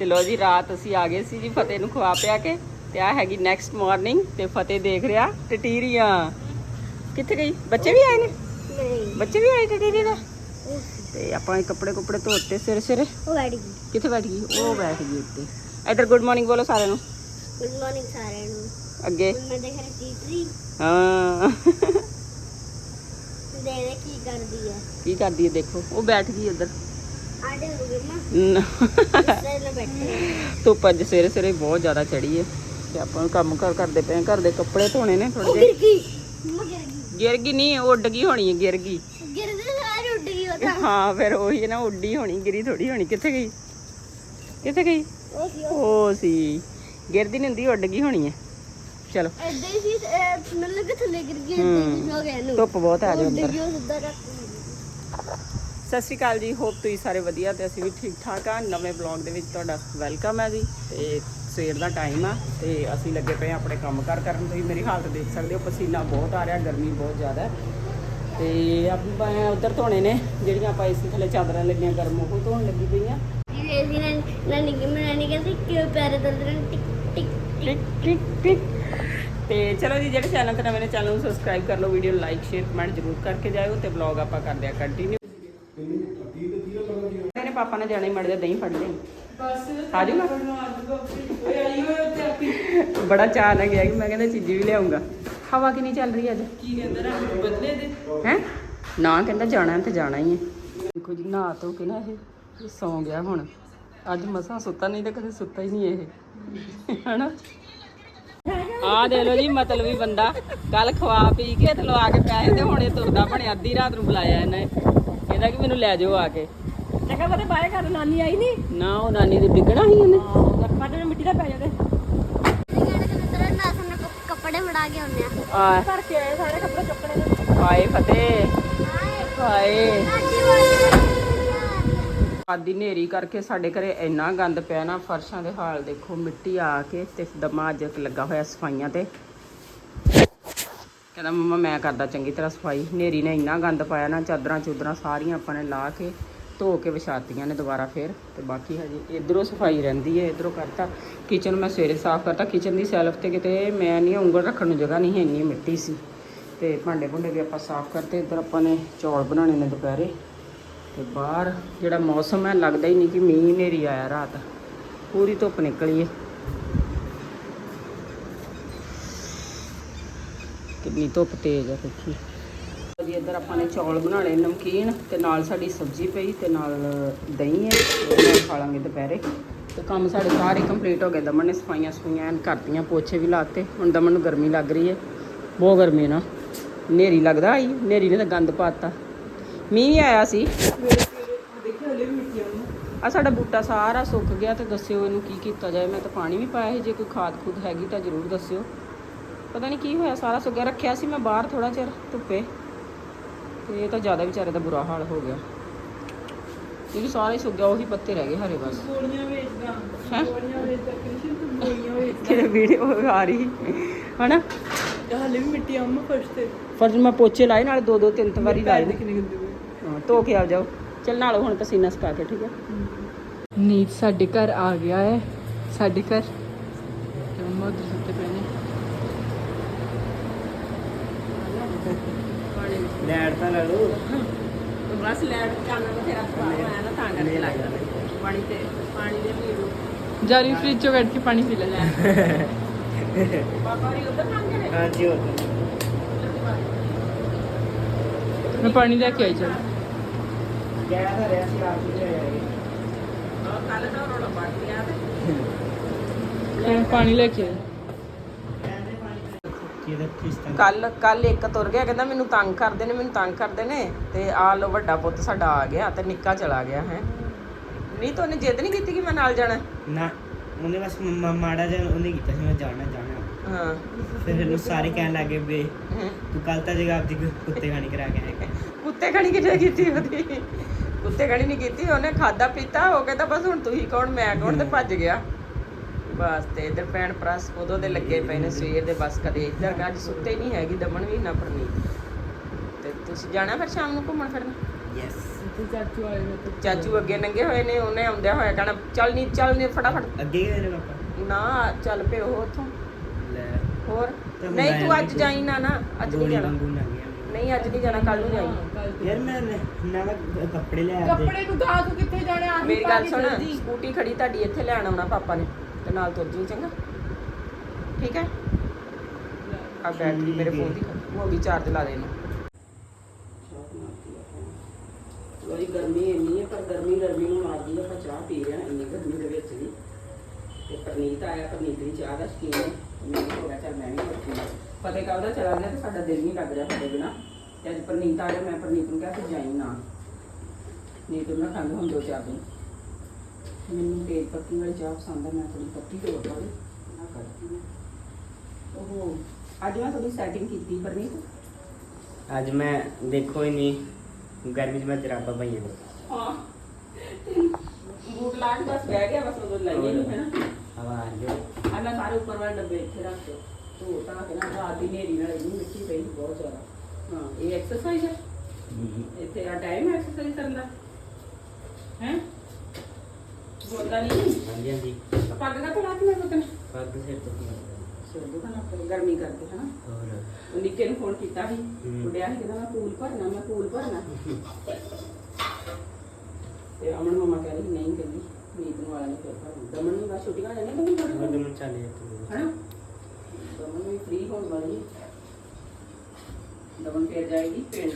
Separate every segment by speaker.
Speaker 1: ਤੇ ਲੋ ਜੀ ਰਾਤ ਅਸੀਂ ਆ ਗਏ ਸੀ ਜੀ ਫਤਿਹ ਨੂੰ ਖਵਾ ਪਿਆ ਕੇ ਤੇ ਆ ਹੈਗੀ ਨੈਕਸਟ ਮਾਰਨਿੰਗ ਤੇ ਫਤਿਹ ਦੇਖ ਰਿਹਾ ਟਟੀਰੀਆਂ। ਕਿੱਥੇ ਗਈ? ਬੱਚੇ ਵੀ ਆਏ ਨੇ?
Speaker 2: ਨਹੀਂ।
Speaker 1: ਬੱਚੇ ਵੀ ਆਏ ਟਟੀਰੀ ਦਾ? ਤੇ ਆਪਾਂ ਇਹ ਕੱਪੜੇ ਕੁੱਪੜੇ ਧੋਤੇ ਸਿਰ ਸਿਰ
Speaker 2: ਉਹ ਬੈਠ ਗਈ।
Speaker 1: ਕਿੱਥੇ ਬੈਠ ਗਈ? ਉਹ ਬੈਠ ਗਈ ਉੱਤੇ ਇਧਰ ਗੁੱਡ ਮਾਰਨਿੰਗ ਬੋਲੋ ਸਾਰਿਆਂ ਨੂੰ।
Speaker 2: ਗੁੱਡ ਮਾਰਨਿੰਗ ਸਾਰਿਆਂ ਨੂੰ।
Speaker 1: ਅੱਗੇ।
Speaker 2: ਮੈਂ ਦੇਖ ਰਹੀ ਟੀਟਰੀ
Speaker 1: ਹਾਂ।
Speaker 2: ਦੇ ਕੀ ਕਰਦੀ ਹੈ।
Speaker 1: ਕੀ ਕਰਦੀ ਹੈ ਦੇਖੋ। ਉਹ ਬੈਠ ਗਈ ਉਧਰ ਧੁੱਪ ਅੱਜ ਸਵੇਰੇ ਸਵੇਰੇ ਬਹੁਤ ਜ਼ਿਆਦਾ ਚੜੀ ਹੈ ਤੇ ਆਪਾਂ ਨੂੰ ਕੰਮ ਕਰ ਕਰਦੇ ਪਏ ਘਰ ਦੇ ਕੱਪੜੇ ਧੋਣੇ ਨੇ ਥੋੜੇ ਜਿਹੇ।
Speaker 2: ਗਿਰ ਗਈ
Speaker 1: ਨਹੀਂ ਉੱਡ ਗਈ ਹੋਣੀ ਹੈ ਗਿਰ ਗਈ ਹਾਂ ਫਿਰ ਉਹੀ ਨਾ ਉੱਡੀ ਹੋਣੀ ਗਿਰੀ ਥੋੜੀ ਹੋਣੀ। ਕਿੱਥੇ ਗਈ? ਕਿੱਥੇ ਗਈ?
Speaker 2: ਉਹ ਸੀ
Speaker 1: ਗਿਰਦੀ ਨਹੀਂ ਹੁੰਦੀ ਉੱਡ ਗਈ ਹੋਣੀ ਹੈ ਚਲੋ।
Speaker 2: ਐਦਾਂ ਹੀ ਸੀ ਮਤਲਬ ਕਿ ਥੱਲੇ ਗਿਰ ਗਈ
Speaker 1: ਧੁੱਪ ਬਹੁਤ ਆ ਜਾ
Speaker 2: ਉੱਡ
Speaker 1: ਅੰਦਰ। ਸਤਿ ਸ਼੍ਰੀ ਅਕਾਲ ਜੀ ਹੋਪ ਤੁਸੀਂ ਸਾਰੇ ਵਧੀਆ ਤੇ ਅਸੀਂ ਵੀ ਠੀਕ ਠਾਕ ਆ। ਨਵੇਂ ਬਲੌਗ ਦੇ ਵਿੱਚ ਤੁਹਾਡਾ ਵੈਲਕਮ ਹੈ ਜੀ। ਤੇ ਸਵੇਰ ਦਾ ਟਾਈਮ ਆ ਤੇ ਅਸੀਂ ਲੱਗੇ ਪਏ ਆ ਆਪਣੇ ਕੰਮ ਕਾਰ ਕਰਨ। ਤੁਸੀਂ ਮੇਰੀ ਹਾਲਤ ਦੇਖ ਸਕਦੇ ਹੋ ਪਸੀਨਾ ਬਹੁਤ ਆ ਰਿਹਾ ਗਰਮੀ ਬਹੁਤ ਜ਼ਿਆਦਾ। ਤੇ ਆਪਾਂ ਉਧਰ ਧੋਣੇ ਨੇ ਜਿਹੜੀਆਂ ਆਪਾਂ ਇਸੇ ਥੱਲੇ ਚਾਦਰਾਂ ਲੱਗੀਆਂ ਗਰਮ ਉਹ ਧੋਣ ਲੱਗੀ ਪਈਆਂ
Speaker 2: ਨਾ ਨਾਨੀ ਕਿ ਮੈਂ ਨਾਨੀ ਕਹਿੰਦੀ ਕਿਉਂ ਪੈਰ ਦਰਦ ਟਿਕ ਟਿਕ
Speaker 1: ਟਿਕ। ਟਿਕ ਟਿਕ ਤੇ ਚਲੋ ਜੀ ਜਿਹੜੇ ਚੈਨਲ ਤੇ ਨਵੇਂ ਨੇ ਚੈਨਲ ਨੂੰ ਸਬਸਕ੍ਰਾਈਬ ਕਰ ਲਓ ਵੀਡੀਓ ਨੂੰ ਲਾਈਕ ਸ਼ੇਅਰ ਕਮੈਂਟ ਜ਼ਰੂਰ ਕਰਕੇ ਜਾਇਓ ਤੇ ਵਲੌਗ ਆਪਾਂ ਕਰਦੇ ਆ ਕੰਟੀਨਿਊ ਇਹਨੇ ਪਾਪਾ ਨੇ ਜਾਣਾ ਹੀ ਮੜ ਜਾ ਦਹੀਂ ਫੜ ਲਈ। ਬਸ ਆ ਜਾਊਗਾ? ਬੜਾ ਚਾਹ ਨਾ ਗਿਆ। ਕਿ ਮੈਂ ਕਹਿੰਦਾ ਚੀਜ਼ੀ ਵੀ ਲਿਆਉਂਗਾ ਹਵਾ ਕਿੰਨੀ ਚੱਲ ਰਹੀ ਹੈ ਅੱਜ? ਕੀ ਕਹਿੰਦਾ ਰੰਗ ਬਦਲੇ ਦੇ। ਹੈ? ਨਾ ਕਹਿੰਦਾ ਜਾਣਾ ਤੇ ਜਾਣਾ ਹੀ ਹੈ ਦੇਖੋ ਜੀ ਨਹਾ ਧੋ ਕੇ ਨਾ ਇਹ ਸੌਂ ਗਿਆ ਹੁਣ। ਅੱਜ ਮਸਾਂ ਸੁੱਤਾ ਨਹੀਂ ਤਾਂ ਕਦੇ ਸੁੱਤਾ ਹੀ ਨਹੀਂ ਇਹ। ਹਨਾ? ਆ ਦੇ ਲੋ ਜੀ ਮਤਲਬੀ ਬੰਦਾ। ਕੱਲ ਖਵਾ ਪੀ ਕੇ ਤੇ ਲਵਾ ਕੇ ਪੈਸੇ ਤੇ ਹੁਣ ਇਹ ਤੁਰਦਾ। ਬਣਿਆ ਅੱਧੀ ਰਾਤ ਨੂੰ ਬੁਲਾਇਆ ਇਹਨੇ। ਕਹਿੰਦਾ ਕਿ ਮੈਨੂੰ ਲੈ ਜਾਓ ਆ ਕੇ।
Speaker 3: ਜਗਾ ਬਤੇ ਬਾਏ ਕਰ ਨਾਨੀ ਆਈ ਨਹੀਂ
Speaker 1: ਨਾ ਉਹ ਨਾਨੀ ਦੇ ਡਿੱਗਣਾ ਸੀ ਉਹਨੇ।
Speaker 3: ਸਾਡੇ ਮਿੱਟੀ ਦਾ ਪੈ ਜਾਦੇ
Speaker 2: ਕੱਪੜੇ ਫੜਾ ਕੇ ਆਉਂਦੇ ਆ
Speaker 1: ਆ
Speaker 3: ਘਰ ਕੇ ਆਏ ਸਾਰੇ ਕੱਪੜੇ ਚੁੱਕਣੇ ਨੇ
Speaker 1: ਹਾਏ ਫਤਿਹ। ਹਾਏ।
Speaker 2: ਸਾਡੀ ਵਾਲੀ
Speaker 1: ਆਦੀ ਨੇਰੀ ਕਰਕੇ ਸਾਡੇ ਘਰੇ ਇੰਨਾ ਗੰਦ ਪਿਆ ਨਾ ਫਰਸ਼ਾਂ ਦੇ ਹਾਲ ਦੇਖੋ ਮਿੱਟੀ ਆ ਕੇ ਤੇ ਦਮਾ ਅੱਜ ਲੱਗਾ ਹੋਇਆ ਸਫਾਈਆਂ ਤੇ। ਕਹਿੰਦਾ ਮੰਮਾ ਮੈਂ ਕਰਦਾ ਚੰਗੀ ਤਰ੍ਹਾਂ ਸਫ਼ਾਈ। ਨੇਰੀ ਨੇ ਇੰਨਾ ਗੰਦ ਪਾਇਆ ਨਾ, ਚਾਦਰਾਂ ਚੂਦਰਾਂ ਸਾਰੀਆਂ ਆਪਾਂ ਨੇ ਲਾ ਕੇ ਧੋ ਕੇ ਵਿਛਾਤੀਆਂ ਨੇ ਦੁਬਾਰਾ ਫੇਰ। ਤੇ ਬਾਕੀ ਹਜੇ ਇਧਰੋਂ ਸਫ਼ਾਈ ਰਹਿੰਦੀ ਹੈ ਇਧਰੋਂ ਕਰਤਾ। ਕਿਚਨ ਮੈਂ ਸਵੇਰੇ ਸਾਫ਼ ਕਰਤਾ। ਕਿਚਨ ਦੀ ਸੈਲਫ ਤੇ ਕਿਤੇ ਮੈਂ ਨਹੀਂ ਉਂਗਲ ਰੱਖਣ ਨੂੰ ਜਗ੍ਹਾ ਨਹੀਂ ਹੈ ਇੰਨੀ ਮਿੱਟੀ ਸੀ। ਤੇ ਭਾਂਡੇ ਭੁੰਡੇ ਵੀ ਆਪਾਂ ਸਾਫ਼ ਕਰਤੇ। ਇਧਰ ਆਪਾਂ ਨੇ ਚੌਲ ਬਣਾਉਣੇ ਨੇ ਦੁਪਹਿਰੇ। ਤੇ ਬਾਹਰ ਜਿਹੜਾ ਮੌਸਮ ਹੈ, ਲੱਗਦਾ ਹੀ ਨਹੀਂ ਕਿ ਮੀਂਹ ਹਨੇਰੀ ਆਇਆ ਰਾਤ। ਪੂਰੀ ਧੁੱਪ ਨਿਕਲੀ ਹੈ ਕਿੰਨੀ ਧੁੱਪ ਤੇਜ਼ ਹੈ ਦੇਖੀ। ਜੀ ਇੱਧਰ ਆਪਾਂ ਨੇ ਚੌਲ ਬਣਾਉਣੇ ਨਮਕੀਨ ਤੇ ਨਾਲ ਸਾਡੀ ਸਬਜ਼ੀ ਪਈ ਤੇ ਨਾਲ ਦਹੀਂ ਹੈ, ਉਹ ਖਾ ਲਾਂਗੇ ਦੁਪਹਿਰੇ। ਤੇ ਕੰਮ ਸਾਡੇ ਸਾਰੇ ਕੰਪਲੀਟ ਹੋ ਗਏ। ਦਮਨ ਨੇ ਸਫਾਈਆਂ ਸਫਾਈਆਂ ਐਨ ਕਰਤੀਆਂ ਪੋਛੇ ਵੀ ਲਾਤੇ। ਹੁਣ ਦਮਨ ਨੂੰ ਗਰਮੀ ਲੱਗ ਰਹੀ ਹੈ। ਬਹੁਤ ਗਰਮੀ ਨਾ। ਨੇਰੀ ਲੱਗਦਾ ਆਈ ਨੇਰੀ ਨੇ ਤਾਂ ਗੰਦ ਪਾਤਾ। ਮੀਂਹ ਵੀ ਆਇਆ ਸੀ। ਆ ਸਾਡਾ ਬੂਟਾ ਸਾਰਾ ਸੁੱਕ ਗਿਆ ਤੇ ਦੱਸਿਓ ਇਹਨੂੰ ਕੀ ਕੀਤਾ ਜਾਏ। ਮੈਂ ਤਾਂ ਪਾਣੀ ਵੀ ਪਾਇਆ ਸੀ। ਜੇ ਕੋਈ ਖਾਦ ਖੁਦ ਹੈਗੀ ਤਾਂ ਜ਼ਰੂਰ ਦੱਸਿਓ। ਪਤਾ ਨਹੀਂ ਕੀ ਹੋਇਆ ਸਾਰਾ ਸੁੱਕਿਆ ਰੱਖਿਆ ਸੀ ਮੈਂ ਬਾਹਰ ਥੋੜਾ ਚਿਰ ਧੁੱਪੇ। ਤੇ ਇਹ ਤਾਂ ਜ਼ਿਆਦਾ ਵਿਚਾਰੇ ਦਾ ਬੁਰਾ ਹਾਲ ਹੋ ਗਿਆ। ਇਹ ਵੀ ਸਾਰਾ ਗਿਆ ਉਹੀ ਪੱਤੇ ਰਹਿ ਗਏ ਹਰੇ ਬਸ।
Speaker 3: ਗੋਲੀਆਂ ਵੇਚਦਾ? ਗੋਲੀਆਂ ਵੇਚਦਾ ਕ੍ਰਿਸ਼ਨ ਤੂੰ ਗੋਲੀਆਂ ਵੇਚਦਾ
Speaker 1: ਕਿਹੜੇ ਵੀਡੀਓ ਆ ਰਹੀ? ਹਨਾ?
Speaker 3: ਹਾਲੇ ਵੀ ਮਿੱਟੀ ਆਮ ਫਰਸ਼ ਤੇ।
Speaker 1: ਫਰਜ਼ ਮੈਂ ਪੋਚੇ ਲਾਏ ਨਾਲ ਦੋ ਦੋ ਤਿੰਨ ਤਿੰਨ ਵਾਰੀ ਲਾਏ
Speaker 3: ਕਿੰਨੇ ਗੰਦੇ ਹੋਏ
Speaker 1: ਹਾਂ ਧੋ ਕੇ ਆ ਜਾਓ। ਚੱਲ ਨਾਲੋ ਹੁਣ ਪਸੀਨਾ ਸੁਕਾ ਕੇ ਠੀਕ ਹੈ।
Speaker 3: ਨੀਤ ਸਾਡੇ ਘਰ ਆ ਗਿਆ ਹੈ। ਸਾਡੇ ਘਰ ਤੇ ਮੰਮਾ ਉਧਰ ਸੁੱਤੇ ਪਏ ਨੇ
Speaker 4: ਲੈਟ ਤਾਂ ਲੈ ਲਓ
Speaker 1: ਬਸ ਲੈਟ ਚਾਨਣ ਬਥੇਰਾ ਪਾਇਆ ਨਾ ਤਾਂ ਕਰਕੇ। ਲੱਗਦਾ ਪਾਣੀ ਤੇ ਪਾਣੀ ਦੇ ਪੀੜੋ
Speaker 3: ਜਾਰੀ ਫ੍ਰਿਜ ਚੋਂ ਕੱਢ ਕੇ ਪਾਣੀ ਪੀ ਲੈ।
Speaker 1: ਪਾਪਾ ਵੀ ਉਧਰ ਮੰਗ ਰਹੇ
Speaker 4: ਹਾਂਜੀ ਹੋ
Speaker 3: ਮੈਂ ਪਾਣੀ ਲੈ ਕੇ ਆਈ ਚਲ।
Speaker 4: ਗਿਆ ਤਾਂ ਰਿਆ ਸੀ ਆਪ ਲੈ ਆਏ।
Speaker 1: ਕੱਲ ਦਾ ਰੋਣਾ ਪਾ ਲਿਆ ਤੇ।
Speaker 3: ਮੈਂ ਪਾਣੀ ਲੈ ਕੇ ਆਈ।
Speaker 4: ਕਿਸ਼ਤਾਂ
Speaker 1: ਕੱਲ ਕੱਲ ਇੱਕ ਤੁਰ ਗਿਆ ਕਹਿੰਦਾ ਮੈਨੂੰ ਤੰਗ ਕਰਦੇ ਨੇ ਮੈਨੂੰ ਤੰਗ ਕਰਦੇ ਨੇ। ਤੇ ਆ ਲੋ ਵੱਡਾ ਪੁੱਤ ਸਾਡਾ ਆ ਗਿਆ ਤੇ ਨਿੱਕਾ ਚਲਾ ਗਿਆ ਹੈ। ਨਹੀਂ ਤਾਂ ਉਹਨੇ ਜਿੱਦ ਨਹੀਂ ਕੀਤੀ ਕਿ ਮੈਂ ਨਾਲ ਜਾਣਾ?
Speaker 4: ਨਾ ਉਹਨੇ ਬਸ ਮ- ਮਾੜਾ ਜਿਹਾ ਉਹਨੇ ਕੀਤਾ ਸੀ ਮੈਂ ਜਾਣਾ ਜਾਣਾ।
Speaker 1: ਹਾਂ।
Speaker 4: ਫਿਰ ਇਹਨੂੰ ਸਾਰੇ ਕਹਿਣ ਲੱਗੇ ਵੇ
Speaker 1: ਹੈਂ।
Speaker 4: ਤੂੰ ਕੱਲ ਤਾਂ ਜਗਾ ਆਪਦੀ ਕੁੱਤੇ ਖਾਣੀ ਕਰਾ ਕੇ ਆਏਗਾ
Speaker 1: ਕੁੱਤੇ ਖੜੀ ਕਿੱਥੇ ਕੀਤੀ ਉਹਦੀ? ਕੁੱਤੇ ਖੜੀ ਨਹੀਂ ਕੀਤੀ ਉਹਨੇ ਖਾਦਾ ਪੀਤਾ ਉਹ ਕਹਿੰਦਾ ਬਸ ਹੁਣ ਤੁਸੀਂ ਕੌਣ ਮੈਂ ਕੌਣ ਤੇ ਭੱਜ ਗਿਆ। ਬਸ ਤੇ ਇਧਰ ਭੈਣ ਭਰਾ ਉਦੋਂ ਦੇ ਲੱਗੇ ਪਏ ਨੇ ਸਵੇਰ ਦੇ ਬਸ ਕਦੇ ਇੱਧਰ ਅੱਜ ਸੁੱਤੇ ਨਹੀਂ ਹੈਗੀ ਦਮਨ ਵੀ ਨਾ ਪਰਨੀ ਤੇ ਤੁਸੀਂ ਜਾਣਾ ਫਿਰ ਸ਼ਾਮ ਨੂੰ ਘੁੰਮਣ ਫਿਰਨ?
Speaker 4: ਯੈਸ
Speaker 3: ਤੇ ਚਾਚੂ ਆਏ ਨੇ ਤੇ
Speaker 1: ਚਾਚੂ ਅੱਗੇ ਨੰਗੇ ਹੋਏ ਨੇ ਉਹਨੇ ਆਉਂਦਿਆ ਹੋਇਆ ਕਹਿਣਾ ਚੱਲ ਨਹੀਂ ਚੱਲ ਨਹੀਂ ਫਟਾਫਟ।
Speaker 4: ਅੱਗੇ ਗਏ ਨੇ ਪਾਪਾ?
Speaker 1: ਨਾ ਚੱਲ ਪਿਓ ਉੱਥੋਂ।
Speaker 4: ਲੈ।
Speaker 1: ਹੋਰ?
Speaker 4: ਤਾਂ
Speaker 1: ਨਹੀਂ ਤੂੰ ਅੱਜ ਜਾਈ ਨਾ ਨਾ ਅੱਜ ਨਹੀਂ ਜਾਣਾ। ਨਹੀਂ ਅੱਜ ਨਹੀਂ ਜਾਣਾ ਕੱਲ ਨੂੰ ਜਾਈ।
Speaker 4: ਯਾਰ ਮੈਂ ਨਵਾਂ ਕੱਪੜੇ ਲੈ ਆਤੇ
Speaker 3: ਕੱਪੜੇ ਨੂੰ ਤਾਂ ਤੂੰ ਕਿੱਥੇ ਜਾਣਾ
Speaker 1: ਮੇਰੀ ਗੱਲ ਸੁਣ। ਸਕੂਟੀ ਖੜੀ ਤੁਹਾਡੀ ਇੱਥੇ ਲੈਣ ਆਉਣਾ ਪਾਪਾ ਨੇ। ਤੇ ਨਾਲ ਤੁਰ ਜੀ ਚੰਗਾ? ਠੀਕ ਹੈ? ਆ ਬੈਟਰੀ ਮੇਰੇ ਫੋਨ ਦੀ ਖਤਮ ਹੋ ਗਈ ਚਾਰਜ ਲਾ ਦੇ ਇਹਨੂੰ। ਲੋਈ ਗਰਮੀ ਇੰਨੀ ਹੈ ਪਰ ਗਰਮੀ ਗਰਮੀ ਨੂੰ ਮਾਰਦੀ ਹੈ ਆਪਾਂ ਚਾਹ ਪੀ ਰਹੇ ਹਾਂ ਇੰਨੀ ਗਰਮੀ ਦੇ ਵਿੱਚ ਵੀ। ਤੇ ਪਰਨੀਤ ਆਇਆ ਪਰਨੀਤ ਦੀ ਚਾਹ ਦਾ ਸ਼ਕੀਨ ਹੈ। ਮੈਂ ਵੀ ਗਿਆ ਚੱਲ ਮੈਂ ਵੀ ਪੀਂਦੀ ਫਤਿਹ ਕਹਦਾ ਚਲਾ ਗਿਆ ਤੇ ਸਾਡਾ ਦਿਲ ਨਹੀਂ ਲੱਗ ਰਿਹਾ ਫਤਿਹ ਬਿਨਾ। ਤੇ ਅੱਜ ਪਰਨੀਤ ਆ ਗਿਆ ਮੈਂ ਪਰਨੀਤ ਨੂੰ ਕਿਹਾ ਕਿ ਜਾਈ ਨਾ। ਨਹੀਂ ਤੂੰ ਨਾ ਖੰਗ ਹੁਣ ਦੋ ਚਾਰ ਦਿਨ। ਮੈਨੂੰ ਤੇਜ਼ ਪੱਤੀ ਵਾਲੀ ਚਾਹ ਪਸੰਦ ਹੈ ਮੈਂ ਥੋੜੀ ਪੱਤੀ ਤੋਂ ਵਾਲੀ ਨਾ ਕਰਦੀ ਮੈਂ ਉਹ ਅੱਜ ਮੈਂ ਥੋੜੀ ਸੈਟਿੰਗ ਕੀਤੀ ਪਰਨੀਤ।
Speaker 4: ਅੱਜ ਮੈਂ ਦੇਖੋ ਹੀ ਨਹੀਂ ਗਰਮੀ 'ਚ ਮੈਂ ਜਰਾਬਾਂ ਪਾਈਆਂ। ਨੇ
Speaker 1: ਹਾਂ। ਬੂਟ ਲਾ ਕੇ ਬਸ ਬਹਿ ਗਿਆ ਬਸ ਉਦੋਂ ਲਾਈਏ ਨਹੀਂ ਹੈ ਨਾ
Speaker 4: ਹਵਾ ਆ ਹੈ।
Speaker 1: ਆ ਮੈਂ ਸਾਰੇ ਉੱਪਰ ਵਾਲੇ ਡੱਬੇ ਇੱਥੇ ਰੱਖ ਕੇ ਧੋ ਤਾਂ ਕੇ ਨਾ ਰਾਤ ਦੀ ਨੇਰੀ ਨਾਲ ਇੰਨੀ ਮਿੱਟੀ ਪਈ ਬਹੁਤ ਜ਼ਿਆਦਾ। ਹਾਂ ਇਹ ਐਕਸਰਸਾਈਜ਼ ਹੈ। ਇੱਥੇ ਆ ਟਾਈਮ ਐਕਸਰਸਾਈਜ਼ ਕਰਨ ਦਾ। ਹੈ? ਬੋਲਦਾ ਨਹੀਂ
Speaker 4: ਹਾਂਜੀ ਹਾਂਜੀ
Speaker 1: ਪੱਗ ਦਾ ਪਲਾ ਕੇ ਮੈਂ ਬਤਨ
Speaker 4: ਪੱਗ ਸਿਰ ਤੋਂ ਕੀ
Speaker 1: ਸਿਰ ਦੁਖਣਾ ਪਰ ਗਰਮੀ ਕਰਕੇ ਹਨਾ
Speaker 4: ਹੋਰ
Speaker 1: ਉਹ ਨਿੱਕੇ ਨੂੰ ਫੋਨ ਕੀਤਾ ਸੀ
Speaker 4: ਹੂੰ।
Speaker 1: ਉੱਡਿਆ ਸੀ ਕਹਿੰਦਾ ਮੈਂ ਪੂਲ ਭਰਨਾ ਮੈਂ ਪੂਲ ਭਰਨਾ ਤੇ ਅਮਨ ਮਮਾ ਕਹਿ ਰਹੀ ਨਹੀਂ ਕਹਿੰਦੀ ਨੀਤ ਨੂੰ ਵਾਲਾ ਨਹੀਂ ਫਿਰ ਭਰਨਾ ਦਮਨ ਨੂੰ ਬਸ ਛੁੱਟੀਆਂ ਜਾਣੇ ਤਾਂ
Speaker 4: ਹੋਰ
Speaker 1: ਨਹੀਂ
Speaker 4: ਦਮਨ ਚੱਲੇ ਤੂੰ
Speaker 1: ਹਨਾ ਦਮਨ ਵੀ ਫ੍ਰੀ ਹੋਣ ਵਾਲੀ ਹੈ ਦਮਨ ਫਿਰ ਜਾਏਗੀ ਪਿੰਡ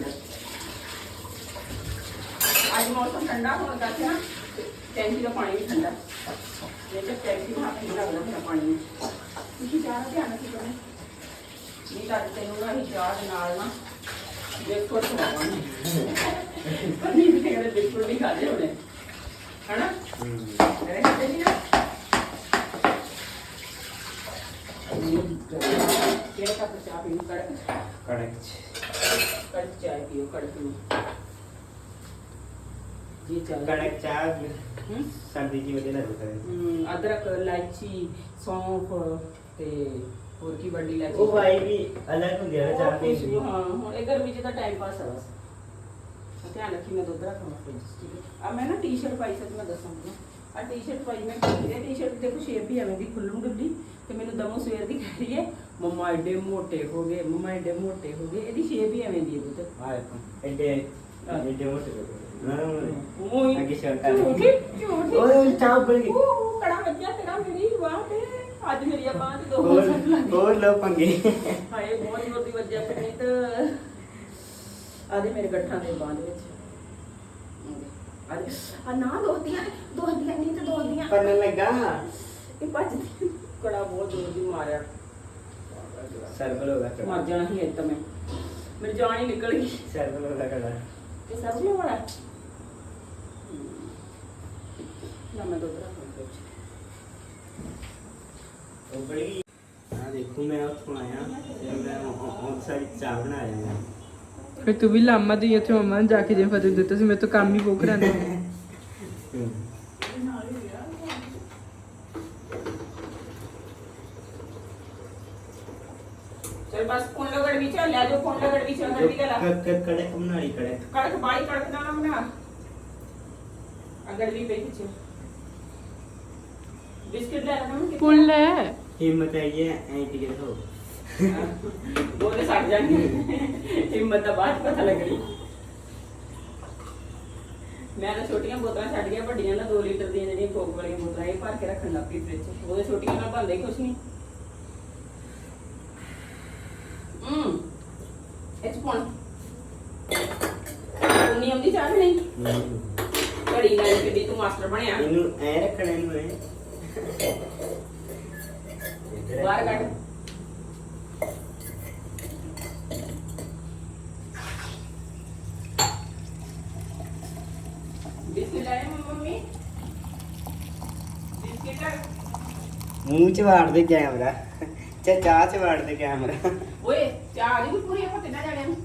Speaker 1: ਅੱਜ ਮੌਸਮ ਠੰਡਾ ਹੋਣ ਕਰਕੇ ਨਾ ਟੈਂਕੀ ਦਾ ਪਾਣੀ ਵੀ ਠੰਡਾ ਜੇ ਤੇ ਟੈਂਕੀ ਦਾ ਹੱਥ ਨਹੀਂ ਲੱਗਦਾ ਮੇਰਾ ਪਾਣੀ ਨੂੰ ਤੁਸੀਂ ਚਾਹ ਦਾ ਧਿਆਨ ਰੱਖੀ ਕਰੋ ਨਹੀਂ ਤਾਂ ਅੱਜ ਤੈਨੂੰ ਨਾ ਚਾਹ ਦੇ ਨਾਲ ਨਾ ਦੇਖੋ ਖਵਾਵਾਂਗੇ। ਪਰ ਨਹੀਂ ਮੇਰੇ ਬਿਲਕੁਲ ਨਹੀਂ ਖਾਦੇ ਹੋਣੇ। ਹਨਾ? ਮੇਰੇ ਖਾਦੇ ਨਹੀਂ ਨਾ ਕਿਹੜਾ ਕੱਪ ਚਾਹ ਪੀਣੀ ਕੜਕ?
Speaker 4: ਕੜਕ
Speaker 1: ਕੜਕ ਚਾਹ ਪੀਓ ਕੜਕ ਨੂੰ। ਜੀ ਚਾਹ
Speaker 4: ਕੜਕ ਚਾਹ
Speaker 1: ਹੂੰ
Speaker 4: ਸਰਦੀ ਜੀ ਵਧੀਆ ਲੱਗਦਾ ਹੈ
Speaker 1: ਹਮ, ਅਦਰਕ ਇਲਾਇਚੀ ਸੌਂਫ ਤੇ ਹੋਰ ਕੀ ਵੱਡੀ ਇਲਾਇਚੀ
Speaker 4: ਉਹ ਵਾਈ ਵੀ ਅਲੱਗ ਹੁੰਦੀ ਹੈ ਨਾ ਚਾਹ
Speaker 1: ਉਹ
Speaker 4: ਪੀਣ
Speaker 1: ਖੁਸ਼ਬੂ,
Speaker 4: ਦੀ
Speaker 1: ਹਾਂ ਹੁਣ ਇਹ ਗਰਮੀ ਚ ਤਾਂ ਟਾਈਮ ਪਾਸ ਆ ਬਸ ਧਿਆਨ ਰੱਖੀ ਮੈਂ ਦੁੱਧ ਰੱਖਾਂ ਫ੍ਰਿਜ ਚ ਠੀਕ ਹੈ ਆ ਮੈਂ ਨਾ ਟੀ-ਸ਼ਰਟ ਪਾਈ ਸੀ ਤੇ ਮੈਂ ਦੱਸਾਂਗੀ ਆ ਟੀ-ਸ਼ਰਟ ਪਾਈ ਮੈਂ ਇਹ ਟੀ-ਸ਼ਰਟ ਦੇਖੋ ਸ਼ੇਪ ਵੀ ਐਵੇਂ ਦੀ ਖੁੱਲੂ ਡੁੱਲੀ ਤੇ ਮੈਨੂੰ ਦਮੋ ਸਵੇਰ ਦੀ ਕਹਿ ਰਹੀ ਹੈ ਮੰਮਾ ਐਡੇ ਮੋਟੇ ਹੋ ਗਏ ਮੰਮਾ ਐਡੇ ਮੋਟੇ ਹੋ ਗਏ ਇਹਦੀ ਸ਼ੇਪ ਹੀ ਐਵੇਂ ਦੀ ਹੈ ਦੁੱਧ
Speaker 4: ਆ ਐਡੇ ਐਡੇ ਮੋਟੇ
Speaker 1: ਓਏ
Speaker 4: ਅੱਗੇ ਸ਼ਰਟ ਆ।
Speaker 1: ਝੂਠੀ ਝੂਠੀ
Speaker 4: ਓਏ ਚਾਹ ਉੱਪਰ ਗਈ
Speaker 1: ਉਹ ਕੜਾ ਵੱਜਿਆ ਤੇਰਾ ਮੇਰੀ ਬਾਹ ਤੇ। ਅੱਜ ਮੇਰੀ ਬਾਹ ਤੇ ਦੋ
Speaker 4: ਹੋਰ
Speaker 1: ਸੱਟ ਲੱਗ ਗਈ
Speaker 4: ਹੋਰ ਲੋ ਪੰਗੇ।
Speaker 1: ਹਾਏ ਬਹੁਤ ਜ਼ੋਰ ਦੀ ਵੱਜਿਆ ਪ੍ਰੀਤ ਆਦੇ ਮੇਰੇ ਗੱਠਾਂ ਦੇ ਬਾਹ ਦੇ ਵਿੱਚ। ਆ ਨਾ ਦੋਦੀਆਂ ਦੋਦੀਆਂ ਨਹੀਂ ਤੇ ਦੋਦੀਆਂ
Speaker 4: ਪੰਨ ਲੱਗਾ।
Speaker 1: ਇਹ ਭੱਜਦੀ ਕੜਾ ਬਹੁਤ ਜ਼ੋਰ ਦੀ ਮਾਰਿਆ।
Speaker 4: ਸਰਕਲ ਹੋ ਗਿਆ
Speaker 1: ਮਰ ਜਾਣਾ ਸੀ ਇੱਥੇ ਮੈਂ। ਮੇਰੀ ਜਾਨ ਹੀ ਨਿਕਲ ਗਈ।
Speaker 4: ਸਰਕਲ ਹੋ ਗਿਆ ਕੜਾ।
Speaker 1: ਇਹ ਸਭ ਨੂੰ ਵਾਲਾ ਨਾ ਮੈਂ ਵਿੱਚ
Speaker 4: ਉਹ ਬੜੀ ਆ ਦੇਖੋ ਮੈਂ ਉੱਥੋਂ ਆਇਆ ਤੇ ਮੈਂ ਉਹ ਸਾਰੀ ਚਾਹ ਬਣਾ ਰਿਹਾ ਹਾਂ।
Speaker 3: ਫਿਰ ਤੂੰ ਵੀ ਲਾਮਾ ਦੀ ਉੱਥੇ ਮੰਮਾ ਨੂੰ ਜਾ ਕੇ ਜੇ ਫਤਿਹ ਦਿੱਤਾ ਸੀ ਮੇਰੇ ਤੋਂ ਕੰਮ ਹੀ ਬਹੁਤ ਕਰਾਉਂਦੇ
Speaker 1: ਚਲ ਬਸ ਫੋਨ ਲਗੜ ਵੀ ਚੱਲ ਲੈ ਜੋ ਫੋਨ ਲਗੜ ਵੀ ਚੱਲ ਗੱਡੀ ਦਾ ਲਾ
Speaker 4: ਕੜਕ ਕੜਕ ਬਣਾਈ ਕੜਕ।
Speaker 1: ਕੜਕ ਬਾਈ ਕੜਕ ਦਾ ਨਾ ਬਣਾ ਅਗਰ ਵੀ ਪਈ ਪਿੱਛੇ ਬਿਸਕਿਟ ਲੈ ਲੈਣਾ ਕਿ
Speaker 3: ਫੁੱਲ ਹੈ।
Speaker 4: ਹਿੰਮਤ ਹੈ ਇਹ ਐਂ ਟਿਕੇ ਹੋ।
Speaker 1: ਬੋਲੇ ਸੜ ਜਾਣੀ ਹਿੰਮਤ ਦਾ ਬਾਅਦ 'ਚ ਪਤਾ ਲੱਗਣੀ। ਮੈਂ ਤਾਂ ਛੋਟੀਆਂ ਬੋਤਲਾਂ ਛੱਡ ਗਿਆ ਵੱਡੀਆਂ ਨਾ 2 ਲੀਟਰ ਦੀਆਂ ਜਿਹੜੀਆਂ ਕੋਕ ਵਾਲੀਆਂ ਬੋਤਲਾਂ ਇਹ ਭਰ ਕੇ ਰੱਖਣ ਲੱਗ ਪਈ ਫ੍ਰਿਜ 'ਚ। ਉਹਦੇ ਛੋਟੀਆਂ ਨਾਲ ਹੀ ਕੁਛ ਨਹੀਂ। ਹੂੰ ਇਹ 'ਚ ਪਾਉਣ। ਉਨੀ ਆਉਂਦੀ ਚਾਹ ਕਿ ਨਹੀਂ। ਘੜੀ ਨਾਲ ਕਿੱਡੀ ਤੂੰ ਮਾਸਟਰ ਬਣਿਆ।
Speaker 4: ਇਹਨੂੰ ਐ ਰੱਖਣਾ ਇਹਨੂੰ ਐ।
Speaker 1: ਬਾਹਰ ਕੱਢ।
Speaker 4: ਮੂੰਹ ਚ ਵਾੜ ਦੇ ਕੈਮਰਾ। ਚਾ ਚਾਹ ਚ ਵਾੜ ਦੇ ਕੈਮਰਾ।
Speaker 1: ਓਏ ਚਾਹ ਨਹੀਂ ਪੂਰੀ ਆਪਾਂ ਕਿੰਨਾ ਜਾਣਿਆ ਨੂੰ।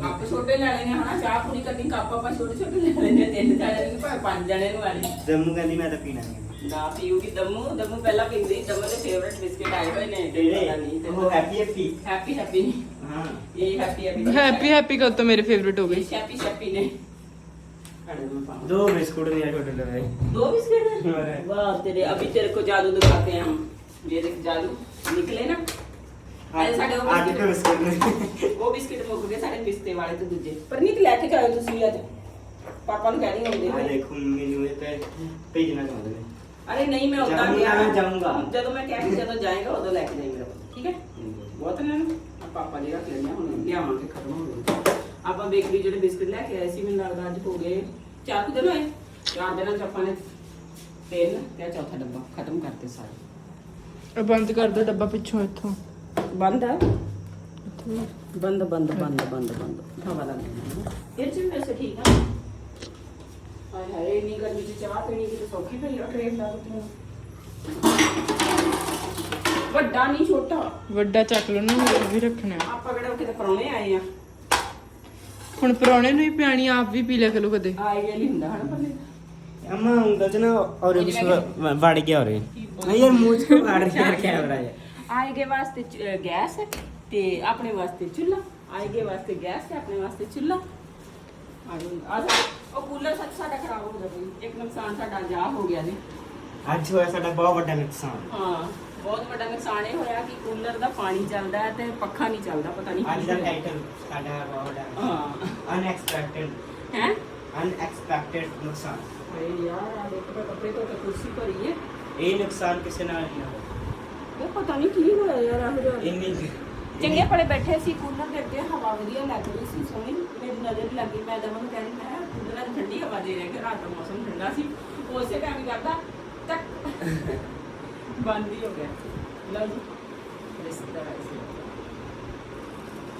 Speaker 1: ਕੱਪ ਛੋਟੇ ਲੈ ਲੈਣੇ ਹਨਾ ਚਾਹ ਪੂਰੀ ਕਰਨੀ ਕੱਪ ਆਪਾਂ ਛੋਟੇ ਛੋਟੇ ਲੈ ਲੈਣੇ ਤਿੰਨ ਜਾਣੇ ਨੂੰ ਭਾਵੇਂ ਪੰਜ ਜਾਣੇ ਨੂੰ ਵਾਲੀ
Speaker 4: ਦਮੂ ਕਹਿੰਦੀ ਮੈਂ ਤਾਂ ਪੀਣਾ ਨਹੀਂ
Speaker 1: ਨਾ ਪੀਊਗੀ ਦਮੂ ਦਮੂ ਪਹਿਲਾਂ ਪੀਂਦੀ ਦਮੂ ਦੇ ਫੇਵਰਟ ਬਿਸਕਿਟ ਆਏ ਹੋਏ ਨੇ ਤੇ ਪਤਾ ਨਹੀਂ
Speaker 4: ਕਿਹੜੇ ਉਹ ਹੈਪੀ ਹੈਪੀ
Speaker 1: ਹੈਪੀ ਹੈਪੀ ਨਹੀਂ
Speaker 4: ਹਾਂ
Speaker 1: ਇਹ ਹੈਪੀ ਹੈਪੀ
Speaker 3: ਹੈਪੀ ਹੈਪੀ ਕਦ ਤੋਂ ਮੇਰੇ ਫੇਵਰਿਟ ਹੋ ਗਈ
Speaker 1: ਸ਼ੈਪੀ ਸ਼ੈਪੀ ਨੇ अरे मैं पाऊँ।
Speaker 4: ਦੋ ਬਿਸਕੁਟ ਨੇ ਛੋਟੇ ਲਵੇ
Speaker 1: दो बिस्किट हैं?
Speaker 4: अरे।
Speaker 1: वाह तेरे अभी तेरे को जादू दिखाते हैं हम ये देख जादू निकले ना ਅੱਜ ਸਾਡੇ ਉਹ
Speaker 4: ਅੱਜ
Speaker 1: ਤੇ
Speaker 4: ਬਿਸਕੁਟ ਨਹੀਂ
Speaker 1: ਉਹ ਬਿਸਕੁਟ ਮੁੱਕ ਗਏ ਸਾਡੇ ਪਿਸਤੇ ਵਾਲੇ ਤੇ ਦੂਜੇ। ਪਰ ਨਹੀਂ ਲੈ ਕੇ ਜਾਇਓ ਤੁਸੀਂ ਅੱਜ। ਪਾਪਾ ਨੂੰ ਕਹਿ ਰਹੀ ਹੁੰਦੇ
Speaker 4: ਆ ਦੇਖੋ ਮੈਨੂੰ ਇਹ ਤੇ ਭੇਜਣਾ ਚਾਹੁੰਦੇ ਨੇ।
Speaker 1: ਅਰੇ ਨਹੀਂ ਮੈਂ ਉਦਾਂ ਗਿਆ।
Speaker 4: ਮੈਂ ਜਾਊਂਗਾ।
Speaker 1: ਜਦੋਂ ਮੈਂ ਕਹਿ ਜਦੋਂ ਜਾਏਗਾ ਉਦੋਂ ਲੈ ਕੇ ਜਾਏਗਾ। ਠੀਕ ਹੈ? ਬਹੁਤ ਨੇ ਨਾ। ਪਾਪਾ ਜੀ ਰੱਖ ਲੈਣੇ ਹੁਣ ਲਿਆਵਾਂਗੇ ਖਤਮ ਹੋ ਗਏ ਆਪਾਂ ਬੇਕਰੀ ਜਿਹੜੇ ਬਿਸਕਟ ਲੈ ਕੇ ਆਏ ਸੀ ਮੈਨੂੰ ਲੱਗਦਾ ਅੱਜ ਹੋ ਗਏ ਚਾਰ ਕੁ ਦਿਨ ਚਾਰ ਦਿਨਾਂ ਚ ਆਪਾਂ ਨੇ ਤਿੰਨ ਤੇ ਚੌਥਾ ਡੱਬਾ ਖਤਮ ਕਰਤੇ ਸਾਰੇ।
Speaker 3: ਬੰਦ ਕਰ ਦੋ ਡੱਬਾ ਪਿੱਛੋਂ ਇੱਥੋਂ।
Speaker 1: ਬੰਦ ਹੈ ਬੰਦ ਬੰਦ ਬੰਦ ਬੰਦ ਬੰਦ। ਹਵਾ ਲੱਗ ਇਹ ਚ ਵੈਸੇ ਠੀਕ ਆ। ਹਾਏ ਹਾਏ ਇੰਨੀ ਗਰਮੀ ਚ ਚਾਹ ਪੀਣੀ ਕਿ ਸੌਖੀ ਪਈ ਆ ਟ੍ਰੇਨ ਦਾ ਕੁੱਤਿਆਂ ਵੱਡਾ ਨਹੀਂ ਛੋਟਾ।
Speaker 3: ਵੱਡਾ ਚੱਕ ਲਓ ਨਾ ਉਹ ਵੀ ਰੱਖਣਾ। ਹੈ।
Speaker 1: ਆਪਾਂ ਕਿਹੜਾ ਕਿਤੇ ਪਰੌਣੇ ਆਏ ਆ?
Speaker 3: ਹੁਣ ਪਰੌਣੇ ਨੂੰ ਹੀ ਪਿਆਣੀ ਆਪ ਵੀ ਪੀ ਲਿਆ ਕਰੋ ਕਦੇ।
Speaker 1: ਨਹੀਂ ਹੁੰਦਾ ਹਨਾ ਪੱਲੇ
Speaker 4: ਅਮਾ ਔਰ ਵੜ ਗਿਆ ਔਰੇ ਨਹੀਂ ਯਾਰ ਮੂੰਹ ਚ ਵੜ ਗਿਆ ਕੈਮਰਾ ਹੈ
Speaker 1: ਆਏ ਗਏ ਵਾਸਤੇ ਚ- ਅਹ ਗੈਸ ਤੇ ਆਪਣੇ ਵਾਸਤੇ ਚੁੱਲ੍ਹਾ। ਆਏ ਗਏ ਵਾਸਤੇ ਗੈਸ ਤੇ ਆਪਣੇ ਵਾਸਤੇ ਚੁੱਲ੍ਹਾ। ਆ ਗਏ- ਆ ਜਾ। ਉਹ ਕੂਲਰ ਸੱਚ ਸਾਡਾ ਖਰਾਬ ਹੋ ਗਿਆ ਬਈ। ਇੱਕ ਨੁਕਸਾਨ ਸਾਡਾ ਜਾ ਹੋ ਗਿਆ ਨੇ
Speaker 4: ਅੱਜ ਹੋਇਆ ਸਾਡਾ ਬਹੁਤ ਵੱਡਾ ਨੁਕਸਾਨ।
Speaker 1: ਹਾਂ ਬਹੁਤ ਵੱਡਾ ਨੁਕਸਾਨ ਇਹ ਹੋਇਆ ਕਿ ਕੂਲਰ ਦਾ ਪਾਣੀ ਚੱਲਦਾ ਹੈ ਤੇ ਪੱਖਾ ਨਹੀਂ ਚੱਲਦਾ ਪਤਾ ਨਹੀਂ
Speaker 4: ਅੱਜ ਦਾ ਟਾਈਟਲ ਸਾਡਾ ਬਹੁਤ ਵੱਡਾ
Speaker 1: ਹਾਂ।
Speaker 4: ਅਨਐਕਸਪੈਕਟਡ
Speaker 1: ਹੈ?
Speaker 4: ਅਨਐਕਸਪੈਕਟਡ ਨੁਕਸਾਨ।
Speaker 1: ਯਾਰ ਆ ਦੇਖੋ ਕੱਪੜੇ ਧੋ ਕੇ ਕੁਰਸੀ ਭਰੀ ਹੈ।
Speaker 4: ਇਹ ਨੁਕਸਾਨ ਕਿਸੇ ਨਾਲ ਨਹੀਂ ਹੋਇਆ।
Speaker 1: ਇਹ ਪਤਾ ਨਹੀਂ ਕੀ ਹੋਇਆ ਯਾਰ ਆਹ ਜਿਹਾ
Speaker 4: ਇੰਨੀ
Speaker 1: ਚੰਗੇ ਭਲੇ ਬੈਠੇ ਸੀ ਕੂਲਰ ਦੇ ਅੱਗੇ ਹਵਾ ਵਧੀਆ ਲੱਗ ਰਹੀ ਸੀ ਸੋਹਣੀ। ਮੇਰੀ ਨਜ਼ਰ ਲੱਗੀ ਮੈਂ ਦਮਨ ਨੂੰ ਕਹਿੰਦੀ ਮੈਂ ਕਿਹਾ ਕੂਲਰ ਅੱਜ ਠੰਡੀ ਹਵਾ ਦੇ ਰਿਹਾ ਕਿ ਰਾਤ ਦਾ ਮੌਸਮ ਠੰਡਾ ਸੀ। ਉਸੇ ਟਾਈਮ ਹੀ ਕਰਦਾ ਟਕ ਬੰਦ ਹੀ ਹੋ ਗਿਆ। ਲਓ ਜੀ ਰਿਸ਼ਤੇਦਾਰ ਆਏ ਸੀ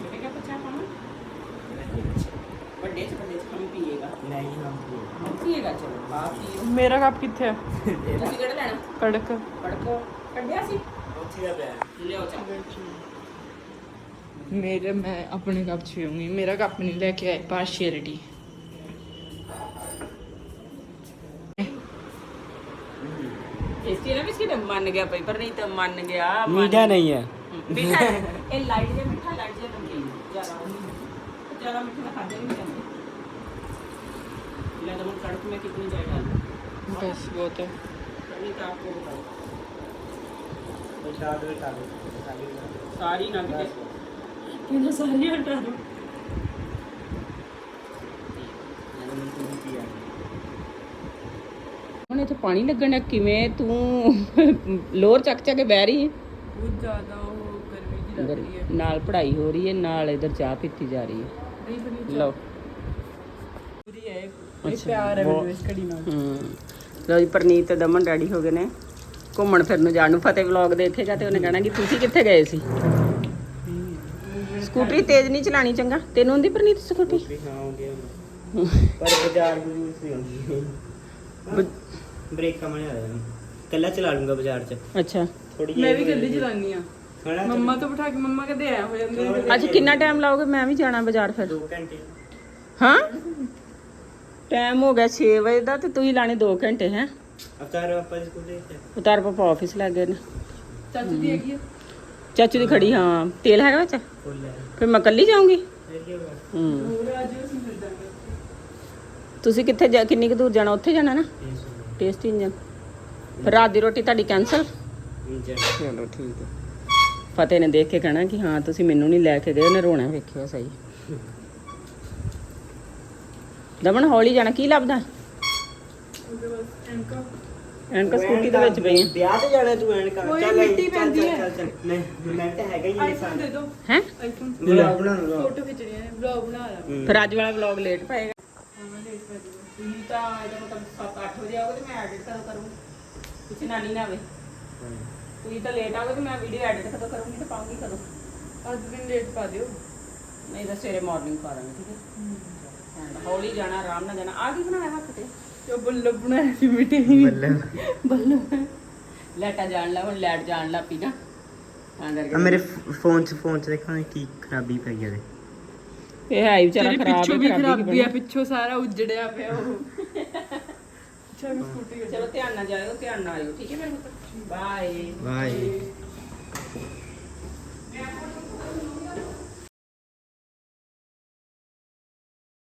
Speaker 1: ਬੇਟੇ ਕਿਆ ਪਛਾ ਪਾਣਾ ਵੱਡੇ ਚ ਵੱਡੇ ਚ ਹਮ ਪੀਏਗਾ।
Speaker 4: ਨਹੀਂ ਹਮ
Speaker 1: ਹਮ ਪੀਏਗਾ ਚਲੋ ਬਾਪ ਪੀਓ।
Speaker 3: ਮੇਰਾ ਕੱਪ ਕਿੱਥੇ ਹੈ
Speaker 1: ਤੁਸੀਂ ਕਿਹੜਾ ਲੈਣਾ?
Speaker 3: ਕੜਕ।
Speaker 1: ਕੜਕ। ਕੱਢਿਆ ਸੀ?
Speaker 4: ਉੱਥੇ ਦਾ ਪਿਆ
Speaker 1: ਲਿਓ ਚੱਲ
Speaker 3: ਮੇਰੇ ਮੈਂ ਆਪਣੇ ਕੱਪ ਚ ਪੀਉਂਗੀ ਮੇਰਾ ਕੱਪ ਨਹੀਂ ਲੈ ਕੇ ਆਏ ਪਾਰਸ਼ੀਅਲਿਟੀ
Speaker 1: ਟੇਸਟੀ ਹੈ ਨਾ ਬਿਸਕਿਟ ਮੰਨ ਗਿਆ ਭਾਈ ਪਰ ਨਹੀਂ ਤਾਂ ਮੰਨ ਗਿਆ ਮੰਨ
Speaker 4: ਮੀਠਾ ਨਹੀਂ ਹੈ
Speaker 1: ਮਿੱਠਾ ਇਹ ਲਾਈਟ ਜਿਹਾ ਮਿੱਠਾ ਲਾਈਟ ਜਿਹਾ ਨਮਕੀਨ ਜ਼ਿਆਦਾ ਉਹ ਨਹੀਂ ਜ਼ਿਆਦਾ ਮਿੱਠਾ ਨਾ ਖਾਦੇ ਨਹੀਂ ਜਾਂਦੇ ਲੈ ਦਮਨ ਕੜਕ में कितनी चाय डाल
Speaker 3: ਬਸ ਬਹੁਤ ਹੈ
Speaker 1: करनी तो आपको बताओ ਹੁਣ ਇੱਥੇ ਪਾਣੀ ਲੱਗਣ ਡਿਆ ਕਿਵੇਂ ਤੂੰ ਲੋਰ ਚੱਕ ਚੱਕ ਕੇ ਬਹਿ
Speaker 3: ਬਹੁਤ ਜ਼ਿਆਦਾ ਉਹ ਗਰਮੀ ਜੀ ਲੱਗ ਰਹੀ ਹੈ।
Speaker 1: ਨਾਲ ਪੜ੍ਹਾਈ ਹੋ ਰਹੀ ਹੈ ਨਾਲ ਇਧਰ ਚਾਹ ਪੀਤੀ ਜਾ ਰਹੀ ਹੈ। ਲਓ।
Speaker 3: ਪੂਰੀ ਹੈ ਇਹ ਪਿਆਰ ਹੈ ਮੈਨੂੰ ਇਸ ਘੜੀ ਨਾਲ।
Speaker 1: ਹਮ ਲਓ ਜੀ ਪਰਨੀਤ ਦਮਨ ਡੈਡੀ ਹੋ ਗਏ ਨੇ। ਘੁੰਮਣ ਫਿਰਨ ਨੂੰ ਜਾਣ ਨੂੰ ਫਤਿਹ ਵਲੌਗ ਦੇਖੇਗਾ ਤੇ ਉਹਨੇ ਕਹਿਣਾ ਕਿ ਤੁਸੀਂ ਕਿੱਥੇ ਗਏ ਸੀ? ਸਕੂਟਰੀ ਤੇਜ਼ ਨਹੀਂ ਚਲਾਣੀ ਚੰਗਾ। ਤੈਨੂੰ ਹੁੰਦੀ ਪਰਨੀਤ ਸਕੂਟਰੀ?
Speaker 4: ਹਾਂ ਹੋ ਗਿਆ ਪਰ ਬਾਜ਼ਾਰ ਬਜ਼ੂਰ ਸੀ ਹੁੰਦੀ। ਬ੍ਰੇਕ ਕਮਣੇ ਆ ਰਿਹਾ ਕੱਲਾ ਚਲਾ ਲੂੰਗਾ ਬਾਜ਼ਾਰ ਚ।
Speaker 1: ਅੱਛਾ।
Speaker 4: ਥੋੜੀ
Speaker 3: ਮੈਂ ਵੀ ਗੱਡੀ ਚਲਾਨੀ ਆ।
Speaker 4: ਹਣਾ
Speaker 3: ਮੰਮਾ ਤੋਂ ਬਿਠਾ ਕੇ ਮੰਮਾ ਕਦੇ ਆਇਆ ਹੋ ਜਾਂਦੇ ਨੇ
Speaker 1: ਅੱਜ ਕਿੰਨਾ ਟਾਈਮ ਲਾਓਗੇ? ਮੈਂ ਵੀ ਜਾਣਾ ਬਾਜ਼ਾਰ ਫਿਰ।
Speaker 4: 2 ਘੰਟੇ।
Speaker 1: ਹਾਂ? ਟਾਈਮ ਹੋ ਗਿਆ 6 ਵਜੇ ਦਾ ਤੇ ਤੁਸੀਂ ਲਾਣੇ 2 ਘੰਟੇ ਹੈ?
Speaker 4: ਅਵਤਾਰ ਆਪਾਂ ਦੇ ਸਕੂਲ ਦੇ
Speaker 1: ਉਤਾਰ ਪਾਪਾ ਆਫਿਸ ਲੱਗ ਗਏ ਨੇ।
Speaker 3: ਚਾਚੂ ਦੀ ਹੈਗੀ ਆ?
Speaker 1: ਚਾਚੂ ਦੀ ਖੜੀ ਹਾਂ। ਤੇਲ ਹੈਗਾ ਵਿੱਚ?
Speaker 4: ਫੁੱਲ ਹੈ
Speaker 1: ਫਿਰ ਮੈਂ ਕੱਲੀ ਜਾਊਂਗੀ?
Speaker 4: ਫਿਰ ਕੀ ਹੋਗਾ
Speaker 1: ਹੂੰ।
Speaker 3: ਹੋਰ ਅੱਜ ਅਸੀਂ ਮਿਲ ਜਾਵਾਂਗੇ
Speaker 1: ਤੁਸੀਂ ਕਿੱਥੇ ਜਾ ਕਿੰਨੀ ਕੁ ਦੂਰ ਜਾਣਾ? ਉੱਥੇ ਜਾਣਾ ਨਾ? ਟੇਸਟੀ ਇੰਜਨ ਫਿਰ ਰਾਤ ਦੀ ਰੋਟੀ ਤੁਹਾਡੀ ਕੈਨਸਲ ਚਲੋ ਠੀਕ ਹੈ ਫਤਿਹ ਨੇ ਦੇਖ ਕੇ ਕਹਿਣਾ ਕਿ ਹਾਂ ਤੁਸੀਂ ਮੈਨੂੰ ਨਹੀਂ ਲੈ ਕੇ ਗਏ ਉਹਨੇ ਰੋਣਾ ਵੇਖਿਆ ਸਹੀ। ਦਮਨ ਹੌਲੀ ਜਾਣਾ ਕੀ ਲੱਭਦਾ?
Speaker 3: ਉਹਦੇ ਬਸ ਐਂਕਾ
Speaker 1: ਐਨਕ ਸਕੂਟੀ ਦੇ ਵਿੱਚ ਪਈ
Speaker 4: ਵਿਆਹ ਤੇ ਜਾਣਾ ਤੂੰ ਐਨ ਕਰ
Speaker 3: ਓਏ,
Speaker 4: ਚੱਲ
Speaker 3: ਮਿੱਟੀ
Speaker 4: ਚੱਲ,
Speaker 3: ਪੈਂਦੀ
Speaker 4: ਚੱਲ,
Speaker 3: ਹੈ।
Speaker 4: ਨਹੀਂ ਮੈਂ ਤਾਂ ਹੈਗਾ ਹੀ
Speaker 3: ਆਈਫੋਨ ਦੇ ਦਿਓ
Speaker 1: ਹੈ?
Speaker 3: ਆਈਫੋਨ
Speaker 4: ਵਲੌਗ ਬਣਾ ਲਓ
Speaker 3: ਫੋਟੋ ਖਿੱਚਣੀ ਹੈ ਵਲੌਗ ਬਣਾ ਲਾ।
Speaker 1: ਫਿਰ ਅੱਜ ਵਾਲਾ ਵਲੌਗ ਲੇਟ ਪਏਗਾ।
Speaker 3: ਹਾਂ ਲੇਟ ਪੈ ਜਾਊਗਾ
Speaker 1: ਤੁਸੀਂ ਤਾਂ ਇਹਦਾ ਮਤਲਬ 7-8 ਵਜੇ ਆਓਗੇ ਤੇ ਮੈਂ ਐਡਿਟ ਕਦੋਂ ਕਰੂੰ ਕੁਛ ਨਾਨੀ ਨਾ ਆਵੇ। ਤੁਸੀਂ ਤਾਂ ਲੇਟ ਆਓਗੇ ਤੇ ਮੈਂ ਵੀਡੀਓ ਐਡਿਟ ਕਦੋਂ ਕਰੂੰਗੀ ਤੇ ਪਾਉਂਗੀ ਕਦੋਂ?
Speaker 3: ਅੱਜ ਦਿਨ ਲੇਟ ਪਾ ਦਿਓ।
Speaker 1: ਨਹੀਂ ਤਾਂ ਸਵੇਰੇ ਮਾਰਨਿੰਗ ਕਰਾਂਗੇ ਠੀਕ ਹੈ। ਹਾਂ, ਹੌਲੀ ਜਾਣਾ ਆਰਾਮ ਨਾਲ ਜਾਣਾ। ਆ ਕੀ ਬਣਾਇਆ ਹੱਥ ਤੇ?
Speaker 3: ਜੋ ਬੱਲਬ ਬਣਾਇਆ ਸੀ ਮਿੱਟੀ
Speaker 4: ਬੱਲੇ
Speaker 1: ਲੈਟਾ ਜਾਣ ਲਾ ਹੁਣ ਲੈਟ ਜਾਣ ਲਾ ਪੀ ਨਾ। ਤਾਂ
Speaker 4: ਆ
Speaker 1: ਕਰਕੇ
Speaker 4: ਮੇਰੇ ਫੋਨ ਚ ਫੋਨ ਚ ਦੇਖੋ ਕੀ ਖਰਾਬੀ ਪਈ ਹੈ
Speaker 1: ਇਹ ਹੈ ਹੀ ਵਿਚਾਰਾ
Speaker 3: ਤੇਰੇ
Speaker 1: ਖਰਾਬ
Speaker 3: ਪਿੱਛੋਂ
Speaker 1: ਹੀ
Speaker 3: ਵੀ
Speaker 1: ਖਰਾਬੀ ਬਣੀ।
Speaker 3: ਪਿੱਛੋਂ ਸਾਰਾ ਉਜੜਿਆ ਪਿਆ ਉਹ। ਚਲ ਸਕੂਟੀ
Speaker 1: ਚਲੋ ਧਿਆਨ ਨਾਲ ਜਾਇਓ ਧਿਆਨ ਨਾਲ ਆਇਓ ਠੀਕ ਹੈ ਮੇਰੇ ਪੁੱਤ? Bye
Speaker 4: bye